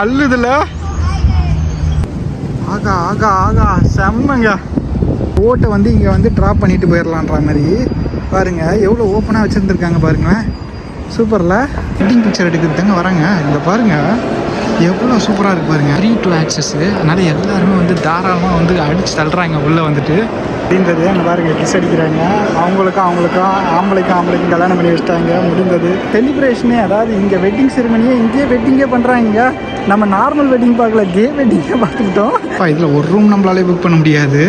அள்ளுதுல ஆகா ஆகா ஆகா செம்மங்க. ஓட்டை வந்து இங்கே வந்து ட்ராப் பண்ணிட்டு போயிடலான்ற மாதிரி. பாருங்க எவ்வளோ ஓப்பனாக வச்சுருந்துருக்காங்க பாருங்களேன். சூப்பரில் வெட்டிங் பிக்சர் எடுக்கிறதுங்க வராங்க. இந்த பாருங்க எவ்வளோ சூப்பராக இருக்கு பாருங்க. த்ரீ டூ ஆக்சஸ்ஸு அதனால் எல்லாருமே வந்து தாராளமாக வந்து அடிச்சு தள்ளுறாங்க உள்ளே வந்துட்டு. முடிந்தது அங்கே பாருங்க கிஸ் அடிக்கிறாங்க. அவங்களுக்கும் அவங்களுக்கும் ஆம்பளைக்கும் ஆம்பளைக்கும் கல்யாணம் பண்ணி வச்சிட்டாங்க. முடிந்தது. செலிப்ரேஷனே அதாவது இங்கே வெட்டிங் செரிமனியே இங்கேயே வெட்டிங்கே பண்ணுறாங்க நம்ம நார்மல் வெட்டிங் பார்க்கல கே வெட்டிங்கே பார்த்துக்கிட்டோம். இதில் ஒரு ரூம் நம்மளாலே புக் பண்ண முடியாது.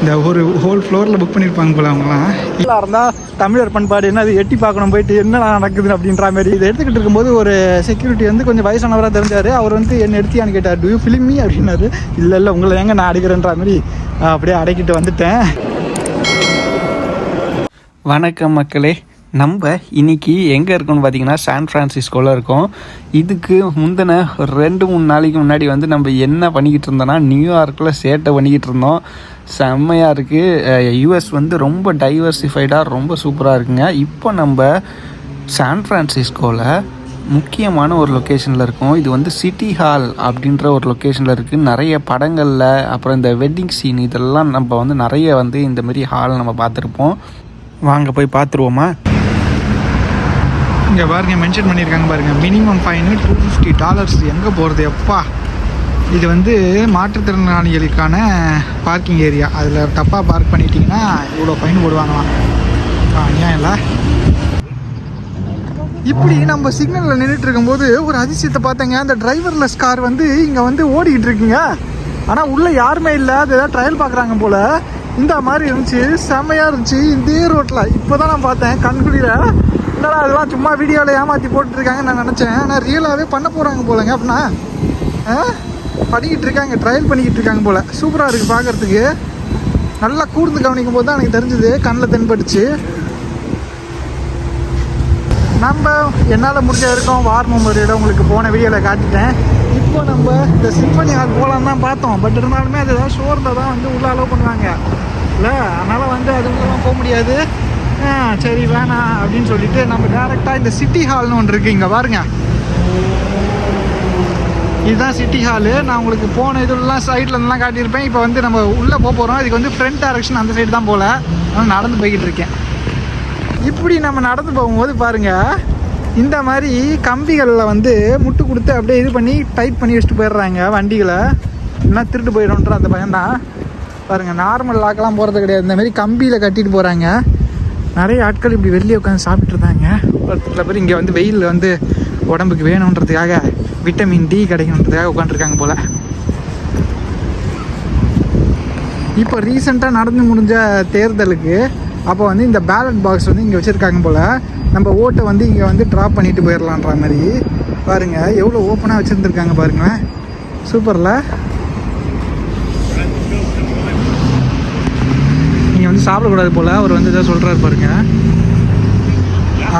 இந்த ஒரு ஹோல் ஃப்ளோரில் புக் பண்ணியிருப்பாங்க போல அவங்களாம் இல்லை இருந்தால் தமிழர் பண்பாடு என்ன அது எட்டி பார்க்கணும் போயிட்டு என்ன நடக்குது அப்படின்ற மாதிரி இதை எடுத்துக்கிட்டு இருக்கும்போது ஒரு செக்யூரிட்டி வந்து கொஞ்சம் வயசானவராக தெரிஞ்சார். அவர் வந்து என்ன எடுத்தியான்னு கேட்டார். டூ யூ ஃபிலிம் மீ அப்படின்னாரு. இல்லை இல்லை உங்களை ஏங்க நான் அடிக்கிறேன்ற மாதிரி அப்படியே அடக்கிட்டு வந்துட்டேன். வணக்கம் மக்களே. நம்ம இன்னைக்கு எங்கே இருக்கோம்னு பார்த்தீங்கன்னா சான் ஃப்ரான்சிஸ்கோவில் இருக்கோம். இதுக்கு முந்தின ஒரு ரெண்டு மூணு நாளைக்கு முன்னாடி வந்து நம்ம என்ன பண்ணிக்கிட்டு இருந்தோம்னா நியூயார்க்கில் சேட்டை பண்ணிக்கிட்டு இருந்தோம். செம்மையாக இருக்குது யூஎஸ் வந்து ரொம்ப டைவர்சிஃபைடாக ரொம்ப சூப்பராக இருக்குங்க. இப்போ நம்ம சான் ஃப்ரான்சிஸ்கோவில் முக்கியமான ஒரு லொக்கேஷனில் இருக்கும். இது வந்து சிட்டி ஹால் அப்படின்ற ஒரு லொக்கேஷனில் இருக்குது நிறைய படங்களில் அப்புறம் இந்த வெட்டிங் சீன் இதெல்லாம் நம்ம வந்து நிறைய வந்து இந்தமாரி ஹால் நம்ம பார்த்துருப்போம். வாங்க போய் பார்த்துருவோமா? இங்கே பாருங்க மென்ஷன் பண்ணியிருக்காங்க பாருங்க. Minimum fine two fifty dollars எங்கே போகிறது எப்பா? இது வந்து மாற்றுத்திறனாளிகளுக்கான பார்க்கிங் ஏரியா அதில் தப்பாக பார்க் பண்ணிட்டீங்கன்னா இவ்வளோ ஃபைன் போடுவாங்களாம். ஆ, அநியாயம் இல்லை. இப்படி நம்ம சிக்னலில் நின்றுட்டு இருக்கும்போது ஒரு அதிசயத்தை பார்த்தேங்க. அந்த டிரைவர்லெஸ் கார் வந்து இங்கே வந்து ஓடிக்கிட்டு இருக்குங்க. ஆனால் உள்ளே யாருமே இல்லை. அது ஏதாவது ட்ரையல் பார்க்குறாங்க போல். இந்த மாதிரி இருந்துச்சு. செம்மையாக இருந்துச்சு. இதே ரோட்டில் இப்போ தான் நான் பார்த்தேன். கண்குடியில் என்னடா அதெல்லாம் சும்மா வீடியோவில் ஏமாற்றி போட்டுருக்காங்கன்னு நான் நினச்சேன். ஆனால் ரியலாகவே பண்ண போகிறாங்க போலங்க அப்படின்னா ஆ? பண்ணிக்கிட்டு இருக்காங்க ட்ரையல் பண்ணிக்கிட்டு இருக்காங்க போல். சூப்பராக இருக்குது பார்க்குறதுக்கு நல்லா கூர்ந்து கவனிக்கும் போது தான் எனக்கு தெரிஞ்சுது கண்ணில் தென்பட்டுச்சு. நம்ம என்னால் முடிஞ்ச வரைக்கும் வார் மெமோரியோட உங்களுக்கு போன வீடியோவில் காட்டிட்டேன். இப்போ நம்ம இந்த சிம்பனி ஹால் போகலான்னு தான் பார்த்தோம். பட் இருந்தாலுமே அது ஏதாவது ஷோரில் தான் வந்து உள்ளே அலோவ் பண்ணுவாங்க. இல்லை அதனால் வந்து அது உள்ளலாம் போக முடியாது. சரி வேணாம் அப்படின்னு சொல்லிட்டு நம்ம டேரெக்டாக இந்த சிட்டி ஹால்னு ஒன்று இருக்குது இங்கே பாருங்க. இதுதான் சிட்டி ஹாலு நான் உங்களுக்கு போன இதுலாம் சைடில் காட்டியிருப்பேன். இப்போ வந்து நம்ம உள்ளே போக போகிறோம் இதுக்கு வந்து ஃப்ரண்ட் டைரக்ஷன் அந்த சைடு தான் போகல நான் நடந்து போய்கிட்டு இருக்கேன். இப்படி நம்ம நடந்து போகும்போது பாருங்க இந்த மாதிரி கம்பிகளில் வந்து முட்டு கொடுத்து அப்படியே இது பண்ணி டைட் பண்ணி வச்சுட்டு போயிடுறாங்க வண்டிகளை. என்ன திருட்டு போயிடும்ன்ற அந்த பையன் தான். பாருங்கள் நார்மல் லாக்கெல்லாம் போகிறது கிடையாது. இந்த மாதிரி கம்பியில் கட்டிட்டு போகிறாங்க நிறைய ஆட்கள் இப்படி வெளியே உட்காந்து சாப்பிட்டு இருந்தாங்க. ஒரு சில பேர் இங்கே வந்து வெயில் வந்து உடம்புக்கு வேணுன்றதுக்காக விட்டமின் டி கிடைக்கணுன்றதுக்காக உட்காந்துருக்காங்க போல். இப்போ ரீசெண்டாக நடந்து முடிஞ்ச தேர்தலுக்கு அப்போ வந்து இந்த பேலட் பாக்ஸ் வந்து இங்கே வச்சுருக்காங்க போல். நம்ம ஓட்டை வந்து இங்கே வந்து ட்ராப் பண்ணிட்டு போயிடலான்ற மாதிரி. பாருங்கள் எவ்வளோ ஓப்பனாக வச்சுருந்துருக்காங்க பாருங்களேன். சூப்பரில் நீங்கள் வந்து சாப்பிடக்கூடாது போல். அவர் வந்து ஏதோ சொல்கிறாரு பாருங்க.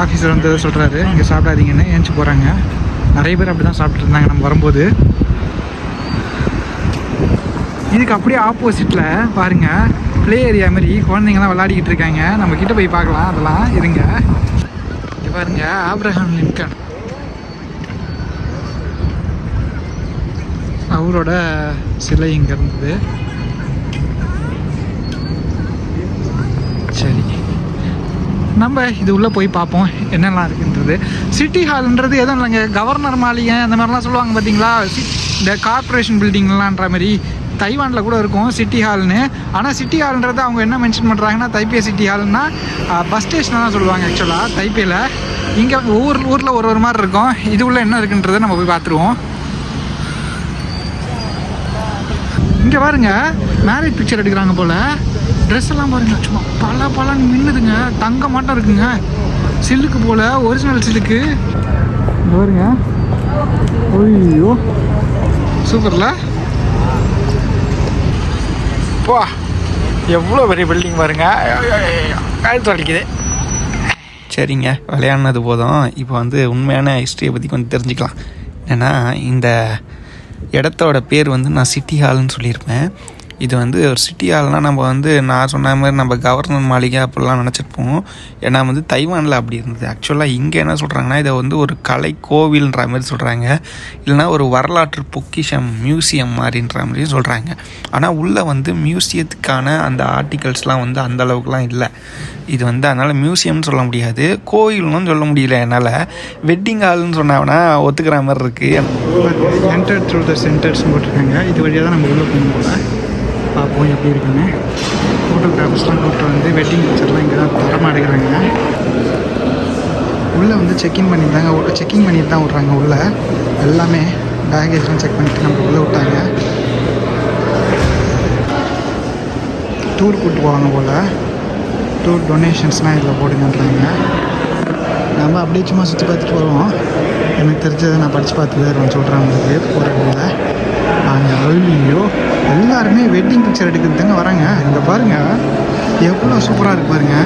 ஆஃபீஸர் வந்து ஏதோ சொல்கிறாரு இங்கே சாப்பிடாதீங்கன்னு ஏஞ்சி போகிறாங்க நிறைய பேர் அப்படி தான் சாப்பிட்டு இருந்தாங்க நம்ம வரும்போது. இதுக்கு அப்படியே ஆப்போசிட்டில் பாருங்க. ப்ளே ஏரியா மாதிரி குழந்தைங்கலாம் விளையாடிக்கிட்டு இருக்காங்க. நம்ம கிட்ட போய் பார்க்கலாம். அதெல்லாம் இருங்க. இங்கே பாருங்க ஆப்ரஹாம் லிங்கன் அவரோட சிலை இங்கே இருந்தது. சரி. நம்ம இது உள்ளே போய் பார்ப்போம் என்னெல்லாம் இருக்குன்றது. சிட்டி ஹால்ன்றது எதுவும் இல்லைங்க கவர்னர் மாளிகை அந்த மாதிரிலாம் சொல்லுவாங்க பார்த்தீங்களா இந்த கார்ப்பரேஷன் பில்டிங்லான்ற மாதிரி தைவானில் கூட இருக்கும் சிட்டி ஹால்னு ஆனால் சிட்டி ஹால்ன்றது அவங்க என்ன மென்ஷன் பண்ணுறாங்கன்னா தைப்பே சிட்டி ஹால்னா பஸ் ஸ்டேஷன் தான் சொல்லுவாங்க ஆக்சுவலாக தைப்பேயில் இங்கே ஒவ்வொரு ஊரில் ஒரு ஒரு மாதிரி இருக்கும். இது உள்ள என்ன இருக்குன்றதை நம்ம போய் பார்த்துருவோம். இங்கே பாருங்க மேரேஜ் பிக்சர் எடுக்கிறாங்க போல். ட்ரெஸ் எல்லாம் பாருங்க சும்மா பல பலன்னு மின்னுதுங்க. தங்க மாட்டம் இருக்குங்க. சில்லுக்கு போல ஒரிஜினல் சில்லுக்கு. பாருங்க. ஐயோ. சூப்பர்ல. பா. எவ்வளோ பெரிய பில்டிங் பாருங்க. கழுத்து வலிக்குது. சரிங்க விளையாடினது போதும். இப்போ வந்து உண்மையான ஹிஸ்ட்ரியை பற்றி கொஞ்சம் தெரிஞ்சுக்கலாம். ஏன்னா இந்த இடத்தோட பேர் வந்து நான் சிட்டி ஹால்னு சொல்லியிருப்பேன். இது வந்து ஒரு சிட்டி நம்ம வந்து நான் சொன்ன மாதிரி நம்ம கவர்னர் மாளிகை அப்படிலாம் நினச்சிருப்போம். ஏன்னா வந்து தைவானில் அப்படி இருந்தது. ஆக்சுவலாக இங்கே என்ன சொல்கிறாங்கன்னா இதை வந்து ஒரு கலை கோவில்ன்ற மாதிரி சொல்கிறாங்க இல்லைனா ஒரு வரலாற்று பொக்கிஷம் மியூசியம் மாதிரின்ற மாதிரியும் சொல்கிறாங்க ஆனால் உள்ளே வந்து மியூசியத்துக்கான அந்த ஆர்டிகல்ஸ்லாம் வந்து அந்த அளவுக்குலாம் இல்லை. இது வந்து அதனால் மியூசியம்னு சொல்ல முடியாது. கோயில்னு சொல்ல முடியல என்னால். வெட்டிங் ஹால்னு சொன்னாங்கன்னா ஒத்துக்கிற மாதிரி இருக்குது என்டர் த்ரூ த சென்டர்ஸ் போட்டிருக்காங்க. இது வழியாக தான் நம்ம உள்ளே போகணும் போய் எப்படி இருக்குன்னு ஃபோட்டோகிராஃபர்ஸ்லாம் கூப்பிட்டு வந்து வெட்டிங் பிக்சர்லாம் இங்கே தான் தரமாக எடுக்கிறாங்க. உள்ளே வந்து செக்இன் பண்ணி தாங்க செக்கிங் பண்ணிட்டு தான் விட்றாங்க உள்ளே. எல்லாமே பேகேஜ்லாம் செக் பண்ணிட்டு நம்ம உள்ளே விட்டாங்க. டூர் கூப்பிட்டு போவாங்க போல். டூர் டொனேஷன்ஸ்லாம் இதில் போடுங்கன்றாங்க. நம்ம அப்படியே சும்மா சுற்றி பார்த்துட்டு வருவோம். எனக்கு தெரிஞ்சதை நான் படித்து பார்த்து வேறு சொல்கிறேன் உங்களுக்கு போகிறதுல நாங்கள் ஐயோ. வெட்டிங் பிக்சர் எடுக்கிறது தாங்க வராங்க. இங்கே பாருங்கள் எவ்வளோ சூப்பராக இருக்கு பாருங்க.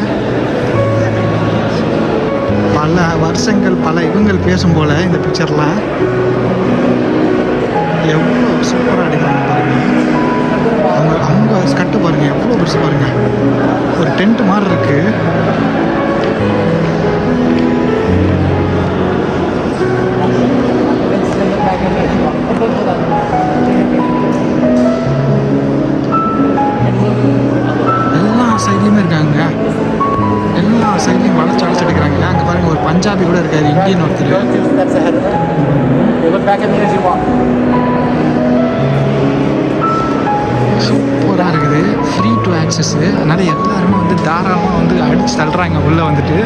பல வருஷங்கள் பல யுகங்கள் பேசும் போல் இந்த பிக்சர்லாம் எவ்வளோ சூப்பராக எடுக்கிறாங்க பாருங்க. அவங்க அவங்க கட்டு பாருங்க. எவ்வளோ பெருசு பாருங்க. ஒரு டென்ட் மாதிரி இருக்குது சைட்லேயுமே இருக்காங்க. எல்லா சைட்லேயும் வளைச்சு வளைச்சு எடுக்கிறாங்க. அங்கே பாருங்க ஒரு பஞ்சாபி கூட இருக்காரு இந்தியன் ஒருத்தர். சூப்பராக இருக்குது. ஃப்ரீ டு ஆக்சஸ்ஸு அதனால் எல்லாருமே வந்து தாராளமாக வந்து அடித்து தள்ளுறாங்க உள்ளே வந்துட்டு.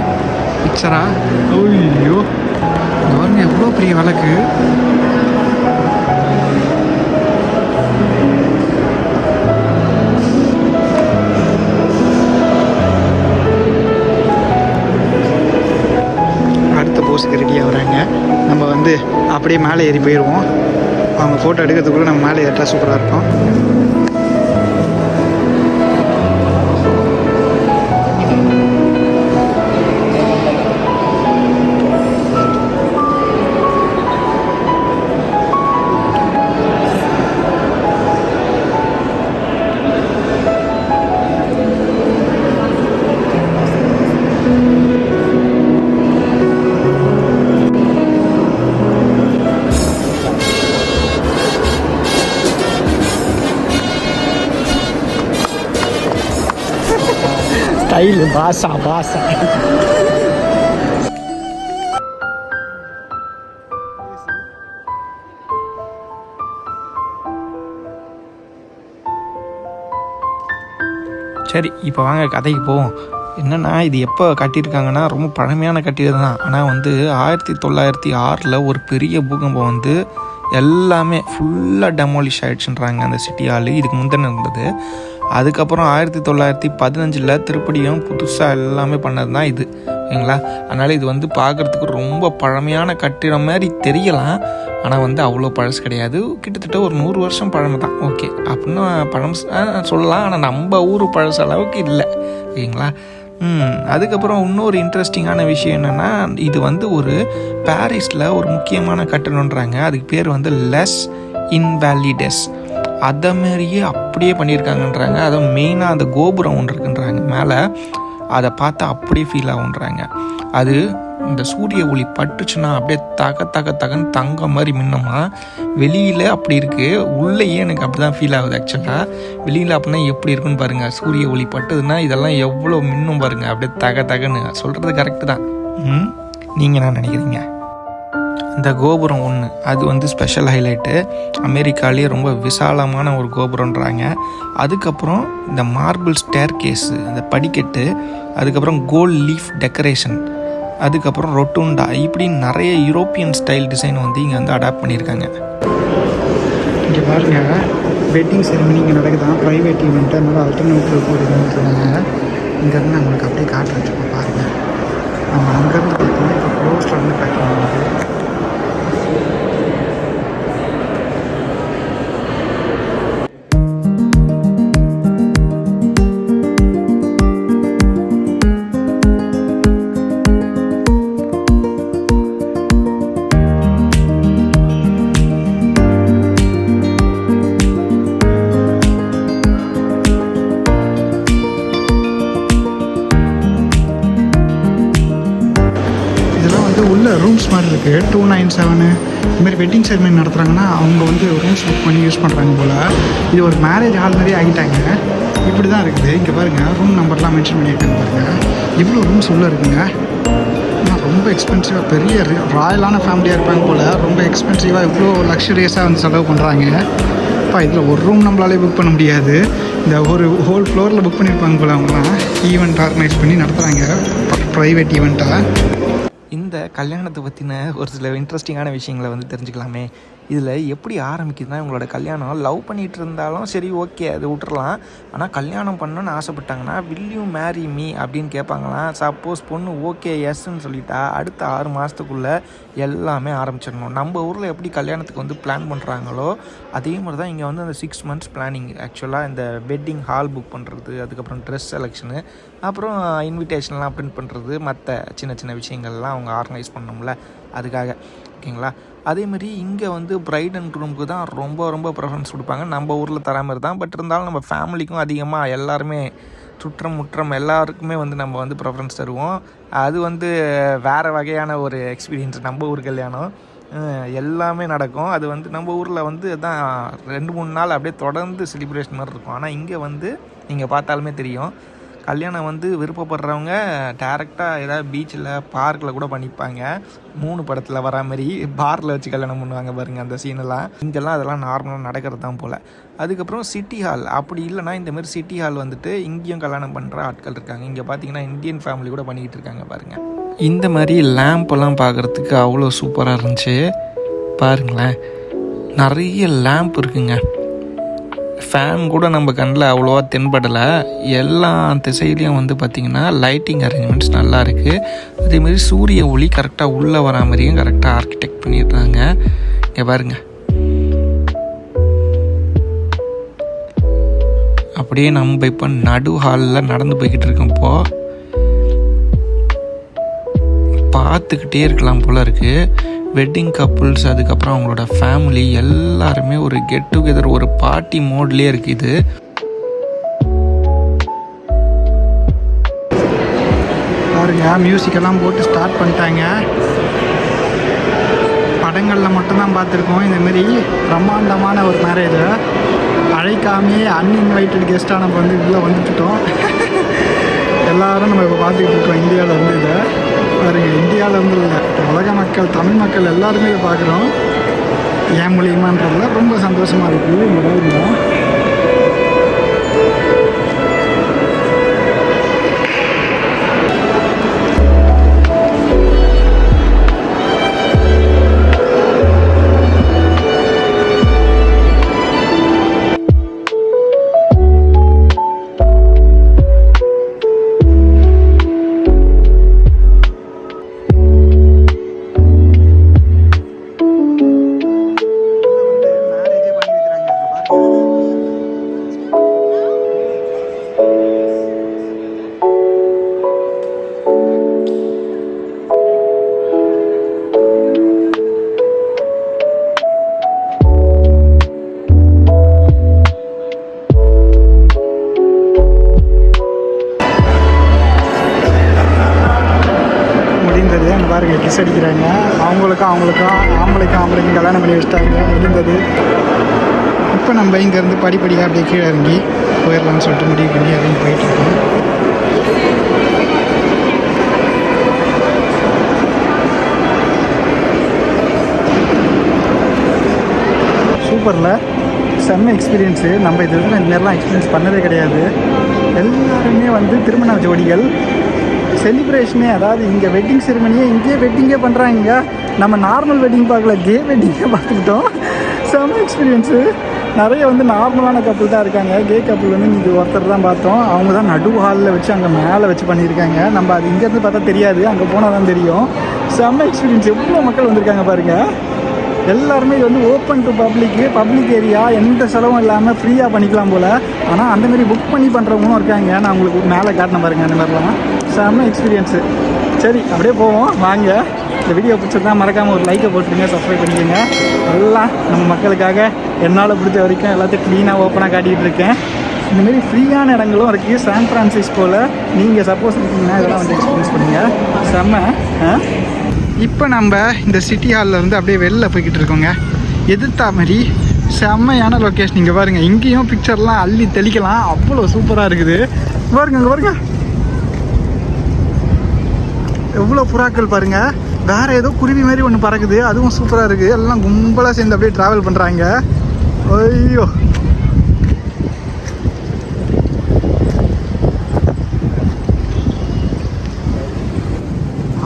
பிக்சராக ஐயோ. கவர்மெண்ட் எவ்வளோ பெரிய விளக்கு போஸ்க்கு ரெடி ஆகுறாங்க. நம்ம வந்து அப்படியே மேலே ஏறி போயிடுவோம் அவங்க ஃபோட்டோ எடுக்கிறதுக்குள்ளே நம்ம மேலே ஏற்றா சூப்பராக இருக்கும். ஸ்டைல் பாசா பாசா சரி இப்போ வாங்க கதைக்கு போவோம். என்னென்னா இது எப்போ கட்டியிருக்காங்கன்னா ரொம்ப பழமையான கட்டிடம் தான் ஆனால் வந்து ஆயிரத்தி தொள்ளாயிரத்தி ஆறில் ஒரு பெரிய பூகம்பம் வந்து எல்லாமே ஃபுல்லாக டெமாலிஷ் ஆகிடுச்சுன்றாங்க அந்த சிட்டியாலே இதுக்கு முந்தின இருந்தது அதுக்கப்புறம் ஆயிரத்தி தொள்ளாயிரத்தி பதினஞ்சில் திருப்படியும் புதுசாக எல்லாமே பண்ணது தான் இது. ஓகேங்களா அதனால் இது வந்து பார்க்குறதுக்கு ரொம்ப பழமையான கட்டிடம் மாதிரி தெரியலாம். ஆனால் வந்து அவ்வளோ பழசு கிடையாது. கிட்டத்தட்ட ஒரு நூறு வருஷம் பழமை தான். ஓகே அப்படின்னு பழம் சொல்லலாம். ஆனால் நம்ம ஊர் பழசு அளவுக்கு இல்லை. ஓகேங்களா அதுக்கப்புறம் இன்னொரு இன்ட்ரெஸ்டிங்கான விஷயம் என்னென்னா இது வந்து ஒரு பாரிஸில் ஒரு முக்கியமான கட்டணன்றாங்க அதுக்கு பேர் வந்து லெஸ் இன்வேலிடஸ் அதை மாதிரியே அப்படியே பண்ணியிருக்காங்கன்றாங்க. அதுவும் மெயினாக அந்த கோபுரம் ஒன்று இருக்குன்றாங்க. மேலே அதை பார்த்தா அப்படியே ஃபீல் ஆகுன்றாங்க அது இந்த சூரிய ஒளி பட்டுச்சுன்னா அப்படியே தக தக தகன்னு தங்க மாதிரி மின்னமா? வெளியில் அப்படி இருக்குது உள்ளேயே எனக்கு அப்படி தான் ஃபீல் ஆகுது ஆக்சுவலாக வெளியில் அப்படின்னா எப்படி இருக்குன்னு பாருங்கள் சூரிய ஒளி பட்டுதுன்னா இதெல்லாம் எவ்வளோ மின்னும் பாருங்கள் அப்படியே தக தகன்னு. சொல்கிறது கரெக்டு தான். ம் நீங்கள் என்ன நினைக்கிறீங்க? இந்த கோபுரம் ஒன்று அது வந்து ஸ்பெஷல் ஹைலைட்டு அமெரிக்காலேயே ரொம்ப விசாலமான ஒரு கோபுரன்றாங்க அதுக்கப்புறம் இந்த மார்பிள் ஸ்டேர் கேஸு அந்த படிக்கட்டு அதுக்கப்புறம் கோல்ட் லீஃப் டெக்கரேஷன் அதுக்கப்புறம் ரொட்டுண்டா. இப்படி நிறைய யூரோப்பியன் ஸ்டைல் டிசைன் வந்து இங்கே வந்து அடாப்ட் பண்ணியிருக்காங்க. இங்கே பாருங்கள் வெட்டிங் செரிமனி இங்கே நடக்குதான். ப்ரைவேட் ஈவெண்ட்டு அதனால் அல்டர்னேட்டிவ் போடுதுன்னு சொன்னாங்க இங்கேருந்து நான் உங்களுக்கு அப்படியே காட்டு வச்சுப்போம் பாருங்கள் நம்ம அங்கேருந்து டூ நைன் செவனு இதுமாதிரி வெட்டிங் செரிமனி நடத்துகிறாங்கன்னா அவங்க வந்து ரூம்ஸ் புக் பண்ணி யூஸ் பண்ணுறாங்க போல். இது ஒரு மேரேஜ் ஹால் மாதிரி ஆகிட்டாங்க. இப்படி தான் இருக்குது. இங்கே பாருங்கள் ரூம் நம்பர்லாம் மென்ஷன் பண்ணியிருக்காங்க பாருங்கள் இவ்வளோ ரூம்ஸ் உள்ளே இருக்குங்க? ஆனால் ரொம்ப எக்ஸ்பென்சிவாக பெரிய ராயலான ஃபேமிலியாக இருப்பாங்க போல். ரொம்ப எக்ஸ்பென்சிவாக இவ்வளோ லக்ஸரியஸாக வந்து செலவு பண்ணுறாங்க அப்பா இதில் ஒரு ரூம் நம்மளாலே புக் பண்ண முடியாது. இந்த ஒரு ஹோல் ஃப்ளோரில் புக் பண்ணியிருப்பாங்க போல் அவங்களாம் ஈவெண்ட் ஆர்கனைஸ் பண்ணி நடத்துகிறாங்க ப்ரைவேட் ஈவெண்ட்டாக இந்த கல்யாணத்தை பற்றின ஒரு சில இன்ட்ரெஸ்டிங்கான விஷயங்களை வந்து தெரிஞ்சுக்கலாமே. இதில் எப்படி ஆரம்பிக்குதுன்னா இவங்களோட கல்யாணம் லவ் பண்ணிகிட்டு இருந்தாலும் சரி ஓகே அது விட்டுறலாம். ஆனால் கல்யாணம் பண்ணணும்னு ஆசைப்பட்டாங்கன்னா வில் யூ மேரி மீ அப்படின்னு கேட்பாங்களாம் சப்போஸ் பொண்ணு ஓகே எஸ்ன்னு சொல்லிட்டா அடுத்த ஆறு மாதத்துக்குள்ளே எல்லாமே ஆரம்பிச்சிடணும். நம்ம ஊரில் எப்படி கல்யாணத்துக்கு வந்து பிளான் பண்ணுறாங்களோ அதே மாதிரி தான் இங்கே வந்து அந்த சிக்ஸ் மந்த்ஸ் பிளானிங் ஆக்சுவலாக இந்த வெட்டிங் ஹால் புக் பண்ணுறது அதுக்கப்புறம் ட்ரெஸ் செலெக்ஷனு அப்புறம் இன்விடேஷன்லாம் பிரிண்ட் பண்ணுறது மற்ற சின்ன சின்ன விஷயங்கள்லாம் அவங்க ஆர்கனைஸ் பண்ணணும்ல அதுக்காக. ஓகேங்களா? அதேமாதிரி இங்கே வந்து பிரைட் அண்ட் க்ரூமுக்கு தான் ரொம்ப ரொம்ப ப்ரிஃபரன்ஸ் கொடுப்பாங்க. நம்ம ஊரில் தர மாதிரி தான். பட் இருந்தாலும் நம்ம ஃபேமிலிக்கும் அதிகமாக எல்லாருமே சுற்றம் முற்றம் எல்லாருக்குமே வந்து நம்ம வந்து ப்ரிஃபரன்ஸ் தருவோம். அது வந்து வேறு வகையான ஒரு எக்ஸ்பீரியன்ஸ் நம்ம ஊர் கல்யாணம் எல்லாமே நடக்கும். அது வந்து நம்ம ஊரில் வந்து தான் ரெண்டு மூணு நாள் அப்படியே தொடர்ந்து செலிப்ரேஷன் மாதிரி இருக்கும். ஆனால் இங்கே வந்து நீங்கள் பார்த்தாலுமே தெரியும். கல்யாணம் வந்து விருப்பப்படுறவங்க டேரெக்டாக ஏதாவது பீச்சில் பார்க்கில் கூட பண்ணிப்பாங்க. மூணு படத்தில் வர மாதிரி பாரில் வச்சு கல்யாணம் பண்ணுவாங்க பாருங்கள் அந்த சீனெல்லாம் இங்கெல்லாம் அதெல்லாம் நார்மலாக நடக்கிறது தான் போல். அதுக்கப்புறம் சிட்டி ஹால் அப்படி இல்லைனா இந்தமாரி சிட்டி ஹால் வந்துட்டு இங்கேயும் கல்யாணம் பண்ணுற ஆட்கள் இருக்காங்க. இங்கே பார்த்தீங்கன்னா இந்தியன் ஃபேமிலி கூட பண்ணிக்கிட்டு இருக்காங்க பாருங்கள் இந்த மாதிரி லேம்பெல்லாம் பார்க்குறதுக்கு அவ்வளோ சூப்பராக இருந்துச்சு. பாருங்களேன். நிறைய லேம்ப் இருக்குங்க. ஃபேன் கூட நம்ம கண்ணில் அவ்வளோவா தென்படலை. எல்லா திசையிலையும் வந்து பார்த்திங்கன்னா லைட்டிங் அரேஞ்ச்மெண்ட்ஸ் நல்லா இருக்குது அதேமாரி சூரிய ஒளி கரெக்டாக உள்ளே வரா மாதிரியும் கரெக்டாக ஆர்கிடெக்ட் பண்ணியிருந்தாங்க இங்கே பாருங்க. அப்படியே நம்ம இப்போ நடு ஹாலில் நடந்து போய்கிட்டு இருக்கோம் பார்த்துக்கிட்டே இருக்கலாம் போல இருக்குது வெட்டிங் கப்புள்ஸ் அதுக்கப்புறம் அவங்களோட ஃபேமிலி எல்லாருமே ஒரு கெட் டுகெதர் ஒரு பார்ட்டி மோட்லேயே இருக்குது இது. பாருங்க மியூசிக் எல்லாம் போட்டு ஸ்டார்ட் பண்ணிட்டாங்க. படங்களில் மட்டும்தான் பார்த்துருக்கோம். இந்தமாரி பிரம்மாண்டமான ஒரு மேரேஜ் அழைக்காமே அன்இன்வைட்டட் கெஸ்ட்டாக நம்ம வந்து இதில் வந்துட்டுட்டோம். எல்லாரும் நம்ம இப்போ பார்த்துக்கிட்டு இருக்கோம் இந்தியாவில் வந்து இதை. பாருங்கள் இந்தியாவில் இருந்து இல்லை உலக மக்கள் தமிழ் மக்கள் எல்லாருமே இதை பார்க்குறோம். ஏன் மூலியமான்றதுல ரொம்ப சந்தோஷமாக இருக்குது இந்த இப்போ நம்ம இங்கேருந்து படிப்படியாக அப்படியே கீழே இறங்கி போயிடலாம்னு சொல்லிட்டு முடிவு பண்ணி இறங்கி போயிட்டுருக்கோம். சூப்பரில். செம்ம எக்ஸ்பீரியன்ஸு நம்ம இது வரைக்கும் இந்த மாதிரிலாம் எக்ஸ்பீரியன்ஸ் பண்ணதே கிடையாது. எல்லாருமே வந்து திருமண ஜோடிகள். செலிப்ரேஷனே அதாவது இங்கே வெட்டிங் செரிமனியே இங்கேயே வெட்டிங்கே பண்ணுறாங்க நம்ம நார்மல் வெட்டிங் பார்க்கல கே வெட்டிங்கே பார்த்துக்கிட்டோம். செம்ம எக்ஸ்பீரியன்ஸு நிறைய வந்து நார்மலான கப்பல் தான் இருக்காங்க. கே கப்பல் வந்து இது ஒருத்தர் தான் பார்த்தோம். அவங்க தான் நடு ஹாலில் வச்சு அங்கே மேலே வச்சு பண்ணியிருக்காங்க. நம்ம அது இங்கேருந்து பார்த்தா தெரியாது. அங்கே போனால் தான் தெரியும். செம்ம எக்ஸ்பீரியன்ஸ் எவ்வளோ மக்கள் வந்திருக்காங்க பாருங்கள் எல்லாருமே இது வந்து open to public public area எந்த செலவும் இல்லாமல் ஃப்ரீயாக பண்ணிக்கலாம் போல். ஆனால் அந்தமாரி புக் பண்ணி பண்ணுறவங்களும் இருக்காங்க. நான் உங்களுக்கு மேலே காட்டின பாருங்கள் அந்த மாதிரிலாம். செம்ம எக்ஸ்பீரியன்ஸு சரி அப்படியே போவோம். வாங்க. இந்த வீடியோ பிடிச்சிருந்தா மறக்காமல் ஒரு லைக்கை போட்டுருங்க சப்ஸ்கிரைப் பண்ணிக்கோங்க. எல்லாம் நம்ம மக்களுக்காக என்னால் பிடிச்ச வரைக்கும் எல்லாத்தையும் க்ளீனாக ஓப்பனாக காட்டிகிட்டு இருக்கேன். இந்தமாரி ஃப்ரீயான இடங்களும் இருக்குது சான் ஃப்ரான்சிஸ்கோவில் நீங்கள் சப்போஸ் இருக்கீங்கன்னா இதெல்லாம் வந்து எக்ஸ்பீரியன்ஸ் பண்ணுங்கள் செம்ம இப்போ நம்ம இந்த சிட்டி ஹாலில் இருந்து அப்படியே வெளில போய்கிட்டு இருக்கோங்க. எதிர்த்தா மாதிரி செம்மையான லொக்கேஷன் இங்கே பாருங்கள் இங்கேயும் பிக்சர்லாம் அள்ளி தெளிக்கலாம். அவ்வளோ சூப்பராக இருக்குது. பாருங்க இங்கே பாருங்க. எவ்வளோ புறாக்கள் பாருங்கள் வேறு ஏதோ குருவி மாதிரி ஒன்று பறக்குது. அதுவும் சூப்பராக இருக்குது எல்லாம் கும்பலாக சேர்ந்து அப்படியே ட்ராவல் பண்ணுறாங்க ஐயோ.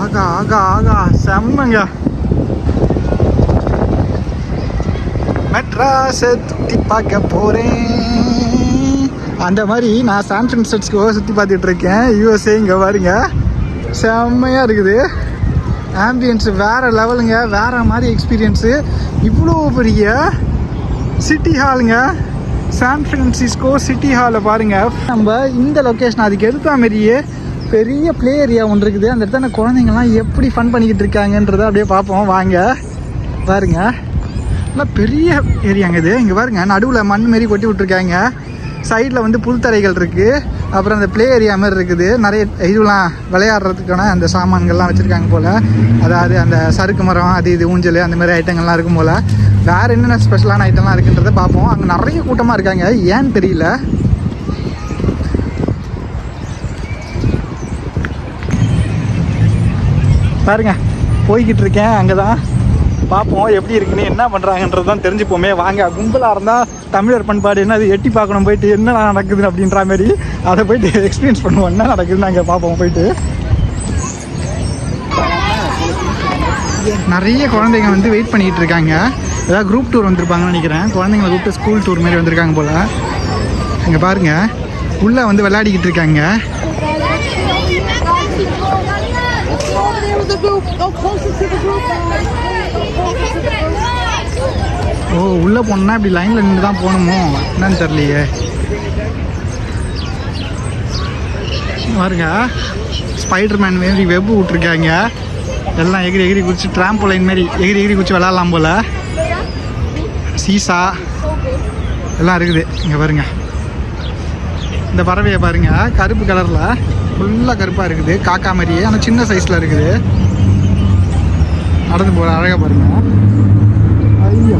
ஆகா ஆகா ஆகா. செம்மங்க. மெட்ராஸை சுற்றி பார்க்க போகிறேன் அந்த மாதிரி நான் சான் ஃப்ரான்சிஸ்கோ சுற்றி பார்த்துட்டு இருக்கேன். யூஎஸ்ஏ இங்கே பாருங்க. செம்மையாக இருக்குது. ஆம்பியன்ஸு வேறு லெவலுங்க வேறு மாதிரி எக்ஸ்பீரியன்ஸு இவ்வளோ பெரிய சிட்டி ஹாலுங்க சான் ஃப்ரான்சிஸ்கோ சிட்டி ஹாலை பாருங்கள் நம்ம இந்த லொக்கேஷன் அதுக்கு எடுத்த மாதிரியே பெரிய ப்ளே ஏரியா ஒன்று இருக்குது. அந்த இடத்துல குழந்தைங்கள்லாம் எப்படி ஃபன் பண்ணிக்கிட்டு இருக்காங்கன்றதை அப்படியே பார்ப்போம். வாங்க. பாருங்க. நல்லா பெரிய ஏரியாங்க இது. இங்கே பாருங்க நடுவில் மண் மாரி கொட்டி விட்ருக்காங்க சைடில் வந்து புல்தரைகள் இருக்குது அப்புறம் அந்த ப்ளே ஏரியா மாதிரி இருக்குது. நிறைய இதுலாம் விளையாடுறதுக்கான அந்த சாமான்கள்லாம் வச்சுருக்காங்க போல். அதாவது அந்த சறுக்கு மரம் அது இது ஊஞ்சல் அந்த மாதிரி ஐட்டங்கள்லாம் இருக்கும் போல். வேறு என்னென்ன ஸ்பெஷலான ஐட்டம்லாம் இருக்குன்றதை பார்ப்போம். அங்கே நிறைய கூட்டமாக இருக்காங்க. ஏன்னு தெரியல. பாருங்க. போய்கிட்டு இருக்கேன். அங்கே தான் பார்ப்போம் எப்படி இருக்குன்னு என்ன பண்ணுறாங்கன்றது தான் தெரிஞ்சுப்போமே. வாங்க கும்பலாக இருந்தால் தமிழர் பண்பாடு என்ன அது எட்டி பார்க்கணும் போயிட்டு என்ன நடக்குது அப்படின்ற மாதிரி அதை போயிட்டு எக்ஸ்பீரியன்ஸ் பண்ணுவோம். என்ன நடக்குதுன்னு அங்கே பார்ப்போம் போயிட்டு. நிறைய குழந்தைங்க வந்து வெயிட் பண்ணிக்கிட்டு இருக்காங்க. ஏதாவது குரூப் டூர் வந்திருப்பாங்கன்னு நினைக்கிறேன். குழந்தைங்களை கூப்பிட்டு ஸ்கூல் டூர் மாதிரி வந்திருக்காங்க போல். அங்கே பாருங்க. உள்ளே வந்து விளையாடிக்கிட்டு இருக்காங்க. Go to the group. Go closer to the group. ஓ உள்ளே போனோம்னா இப்படி லைனில் நின்று தான் போகணுமோ? என்னன்னு தெரியலையே. பாருங்க ஸ்பைடர்மேன் மாரி வெப் விட்ருக்காங்க எல்லாம் எகிரி எகிரி குதிச்சு ட்ராம்போலைன் மாரி எகிரி எகிரி குதிச்சு விளாட்லாம் போல். சீசா எல்லாம் இருக்குது. இங்கே பாருங்க. இந்த பறவையை பாருங்க கருப்பு கலரில் ஃபுல்லாக கருப்பாக இருக்குது. காக்கா மாதிரியே ஆனால் சின்ன சைஸில் இருக்குது. நடந்து போகிற அழகாக பாருங்க. ஐயோ.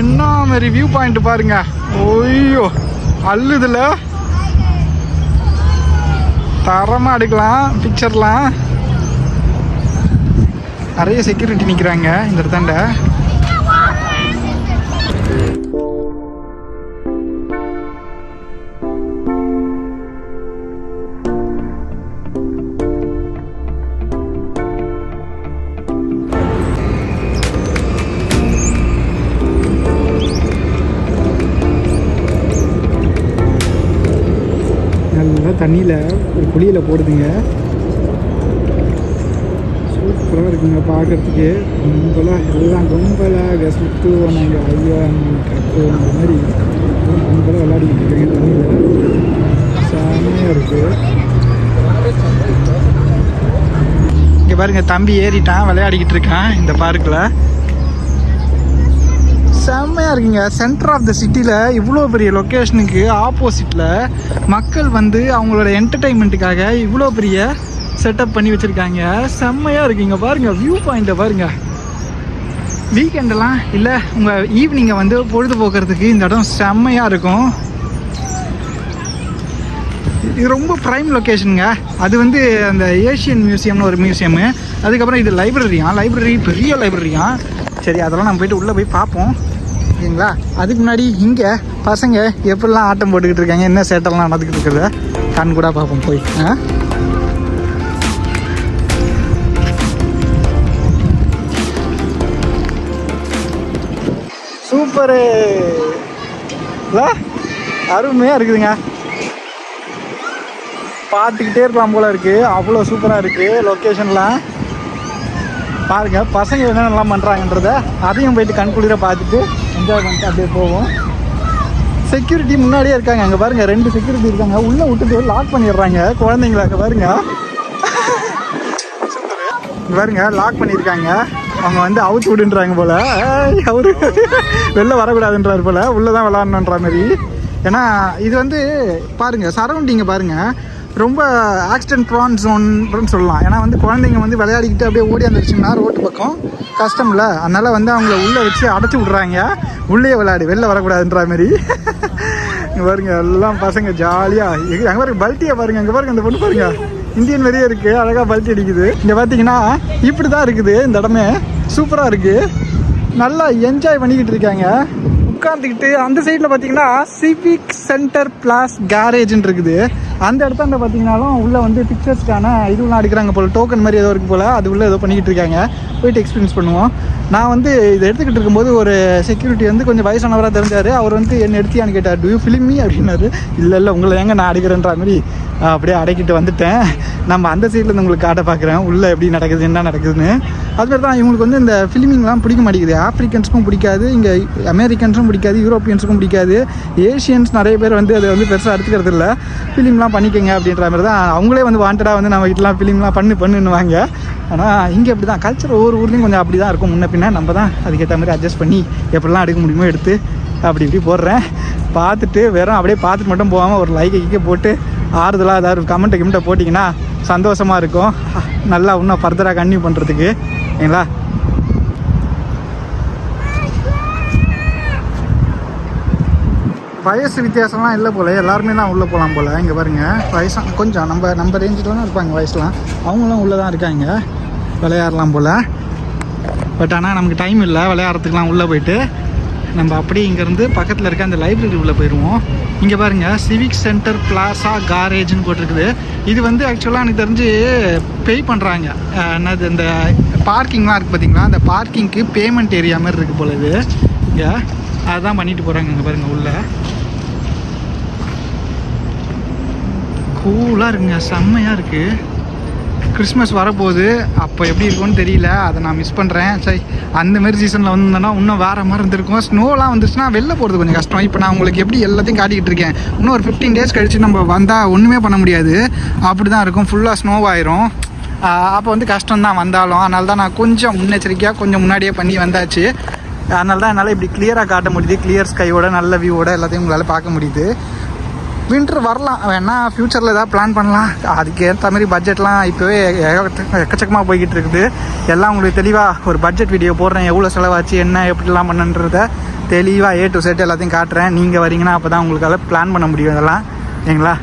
என்ன மாதிரி வியூ பாயிண்ட் பாருங்க. ஐயோ அல்லுதுல தரமாக எடுக்கலாம் பிக்சர்லாம் நிறைய செக்யூரிட்டி நிற்கிறாங்க இந்த இடத்தாண்ட தண்ணியில் ஒரு குழியில் போடுதுங்க. சூப்பராக இருக்குங்க பார்க்குறதுக்கு கும்பலாக எல்லாம் கும்பலாக சுற்றுவானாங்க ஐயா கட்டு அந்த மாதிரி. எல்லாம் கும்பலாக விளையாடிக்கிட்டு இருக்காங்க தண்ணியில். செம்மையாக இருக்குது இங்கே பாருங்கள் தம்பி ஏறிட்டான் விளையாடிக்கிட்டு இருக்கான் இந்த பார்க்கில் செம்மையாக இருக்குங்க. சென்டர் ஆஃப் த சிட்டியில் இவ்வளோ பெரிய லொக்கேஷனுக்கு ஆப்போசிட்டில் மக்கள் வந்து அவங்களோட என்டர்டைன்மெண்ட்டுக்காக இவ்வளோ பெரிய செட்டப் பண்ணி வச்சுருக்காங்க. செம்மையாக இருக்குங்க. பாருங்கள் வியூ பாயிண்ட்டை பாருங்கள் வீக்கெண்டெல்லாம் இல்லை உங்கள் ஈவினிங்கை வந்து பொழுதுபோக்குறதுக்கு இந்த இடம் செம்மையாக இருக்கும். இது ரொம்ப ப்ரைம் லொக்கேஷனுங்க அது வந்து அந்த ஏஷியன் மியூசியம்னு ஒரு மியூசியமு அதுக்கப்புறம் இது லைப்ரரியா லைப்ரரி பெரிய லைப்ரரியா சரி அதெல்லாம் நம்ம போயிட்டு உள்ளே போய் பார்ப்போம். ஓகேங்களா அதுக்கு முன்னாடி இங்கே பசங்க எப்படிலாம் ஆட்டம் போட்டுக்கிட்டு இருக்காங்க என்ன சேட்டெல்லாம் நடந்துக்கிட்டு இருக்கிறத கண் கூட பார்ப்போம் போய். ஆ? சூப்பரு. அருமையாக இருக்குதுங்க. பார்த்துக்கிட்டே இருக்கலாம் போல இருக்குது அவ்வளோ சூப்பராக இருக்குது லொக்கேஷன்லாம் பாருங்கள் பசங்க என்னென்னலாம் பண்ணுறாங்கன்றத அதையும் போயிட்டு கண்குளிர பார்த்துட்டு என்ஜாய் பண்ணிட்டு அப்படியே போவோம். செக்யூரிட்டி முன்னாடியே இருக்காங்க. அங்கே பாருங்கள் ரெண்டு செக்யூரிட்டி இருக்காங்க. உள்ளே விட்டுட்டு லாக் பண்ணிடுறாங்க. குழந்தைங்கள அங்கே பாருங்க பாருங்க லாக் பண்ணியிருக்காங்க. அவங்க வந்து அவுத்து விடுன்றாங்க போல். அவரு வெளில வரக்கூடாதுன்றாரு போல். உள்ளே தான் விளாட்ணுன்ற மாதிரி. ஏன்னா இது வந்து பாருங்கள் சரௌண்டிங்கை பாருங்கள் ரொம்ப ஆக்சிடென்ட் ப்ரான் ஜோன்னு சொல்லலாம். ஏன்னா வந்து குழந்தைங்க வந்து விளையாடிக்கிட்டு அப்படியே ஓடி வந்துருச்சுன்னா ரோட்டு பக்கம் கஷ்டம்ல அதனால் வந்து அவங்கள உள்ளே வச்சு அடைச்சி விட்றாங்க. உள்ளே விளையாடு வெளில வரக்கூடாதுன்ற மாதிரி. இங்கே பாருங்க எல்லாம் பசங்க ஜாலியாக அங்கே பாருங்க பல்ட்டியை பாருங்க அங்கே பாருங்க அந்த பொண்ணு பாருங்க. இந்தியன் வெளியே இருக்குது அழகாக பல்ட்டி அடிக்குது. இங்கே பார்த்தீங்கன்னா இப்படி தான் இருக்குது இந்த இடமே. சூப்பராக இருக்குது நல்லா என்ஜாய் பண்ணிக்கிட்டு இருக்காங்க. உட்காந்துக்கிட்டு அந்த சைடில் பார்த்தீங்கன்னா சிவிக் சென்டர் பிளாஸ் கேரேஜ்னு இருக்குது. அந்த இடத்தாண்ட பார்த்தீங்கன்னாலும் உள்ளே வந்து பிக்சர்ஸ்க்கான இதுலாம் அடிக்கிறாங்க போல் டோக்கன் மாதிரி ஏதோ இருக்கு போல் அது உள்ளே ஏதோ பண்ணிக்கிட்டு இருக்காங்க. போயிட்டு எக்ஸ்பீரியன்ஸ் பண்ணுவோம். நான் வந்து இதை எடுத்துக்கிட்டு இருக்கும்போது ஒரு செக்யூரிட்டி வந்து கொஞ்சம் வயசானவராக தெரிஞ்சார். அவர் வந்து என்ன எடுத்தியான்னு கேட்டார் டூ யூ ஃபிலிம் மீ அப்படின்னாரு. இல்லை இல்லை உங்களை ஏங்க நான் அடிக்கிறேன்ற மாதிரி அப்படியே அடக்கிட்டு வந்துட்டேன். நம்ம அந்த சைட்லேருந்து உங்களுக்கு காட்ட பார்க்குறேன் உள்ளே எப்படி நடக்குது என்ன நடக்குதுன்னு. அதுமாதிரி தான் இவங்களுக்கு வந்து இந்த ஃபிலிமிங்லாம் பிடிக்க மாட்டேங்குது. ஆப்ரிக்கன்ஸுக்கும் பிடிக்காது இங்கே அமெரிக்கன்ஸும் பிடிக்காது யூரோப்பியன்ஸுக்கும் பிடிக்காது. ஏஷியன்ஸ் நிறைய பேர் வந்து அதை வந்து பெருசாக எடுத்துக்கிறது இல்லை. ஃபிலிம்லாம் பண்ணிக்கங்க அப்படின்ற மாதிரி தான் அவங்களே வந்து வாண்டடாக வந்து நம்ம வீட்டிலாம் ஃபிலிம்லாம் பண்ணு பண்ணுன்னுவாங்க. ஆனால் இங்கே அப்படி தான் கல்ச்சர் ஒவ்வொரு ஊர்லேயும் கொஞ்சம் அப்படி தான் இருக்கும். முன்ன பின்ன நம்ம தான் அதுக்கேற்ற மாதிரி அட்ஜஸ்ட் பண்ணி எப்படிலாம் எடுக்க முடியுமோ எடுத்து அப்படி இப்படி போடுறேன். பார்த்துட்டு வெறும் அப்படியே பார்த்துட்டு மட்டும் போகாமல் ஒரு லைக்கை கிக்க போட்டு ஆறுதலாக ஏதாவது கமெண்ட்டை கிமெண்ட்டை போட்டிங்கன்னா சந்தோஷமாக இருக்கும். நல்லா இன்னும் ஃபர்தராக கன்டினியூ பண்ணுறதுக்கு சரிங்களா வயசு வித்தியாசம்லாம் இல்லை போல். எல்லாருமே தான் உள்ளே போகலாம் போல். இங்கே பாருங்க. வயசாக கொஞ்சம் நம்ம நம்ம ரேஞ்சில் இருப்பாங்க வயசுலாம். அவங்களும் உள்ளே தான் இருக்காங்க. விளையாடலாம் போல். பட் ஆனால் நமக்கு டைம் இல்லை. விளையாடுறதுக்குலாம் உள்ளே போயிட்டு நம்ம அப்படியே இங்கேருந்து பக்கத்தில் இருக்க அந்த லைப்ரரி உள்ளே போயிடுவோம். இங்கே பாருங்கள் சிவிக் சென்டர் பிளாசா காரேஜ்னு போட்டிருக்குது. இது வந்து ஆக்சுவலாக எனக்கு தெரிஞ்சு பே பண்ணுறாங்க என்னது இந்த பார்க்கிங்லாம் இருக்குது பார்த்தீங்களா அந்த பார்க்கிங்க்கு பேமெண்ட் ஏரியா மாதிரி இருக்குது போல இது. இங்கே அதுதான் பண்ணிட்டு போகிறாங்க இங்கே பாருங்கள் உள்ளே. கூலாக இருக்குங்க செம்மையாக இருக்குது கிறிஸ்மஸ் வரப்போகுது. அப்போ எப்படி இருக்கும்னு தெரியல. அதை நான் மிஸ் பண்ணுறேன் சரி அந்த மாதிரி சீசனில் வந்தோன்னா இன்னும் வேறு மாதிரி இருந்திருக்கும். ஸ்னோலாம் வந்துச்சுன்னா வெளில போகிறது கொஞ்சம் கஷ்டம். இப்போ நான் உங்களுக்கு எப்படி எல்லாத்தையும் காட்டிக்கிட்டு இருக்கேன். இன்னும் ஒரு ஃபிஃப்டீன் டேஸ் கழிச்சு நம்ம வந்தால் ஒன்றுமே பண்ண முடியாது. அப்படி தான் இருக்கும் ஃபுல்லாக ஸ்னோவாயிரும் அப்போ வந்து கஷ்டம் தான் வந்தாலும். அதனால தான் நான் கொஞ்சம் முன்னெச்சரிக்கையாக கொஞ்சம் முன்னாடியே பண்ணி வந்தாச்சு. அதனால தான் என்னால் இப்படி கிளியராக காட்ட முடியுது. கிளியர் ஸ்கையோட நல்ல வியூவோட எல்லாத்தையும் உங்களால் பார்க்க முடியுது. வின்டர் வரலாம். வேணா ஃப்யூச்சரில் ஏதாவது பிளான் பண்ணலாம். அதுக்கு ஏற்ற மாதிரி பட்ஜெட்லாம் இப்போவே எக்கச்சக்கமாக போய்கிட்டு இருக்குது. எல்லாம் உங்களுக்கு தெளிவாக ஒரு பட்ஜெட் வீடியோ போடுறேன். எவ்வளோ செலவாச்சு என்ன எப்படிலாம் பண்ணுன்றத தெளிவாக ஏ டு செட் எல்லாத்தையும் காட்டுறேன். நீங்கள் வரீங்கன்னா அப்போ தான் உங்களுக்கால பிளான் பண்ண முடியும் இதெல்லாம். சரிங்களா?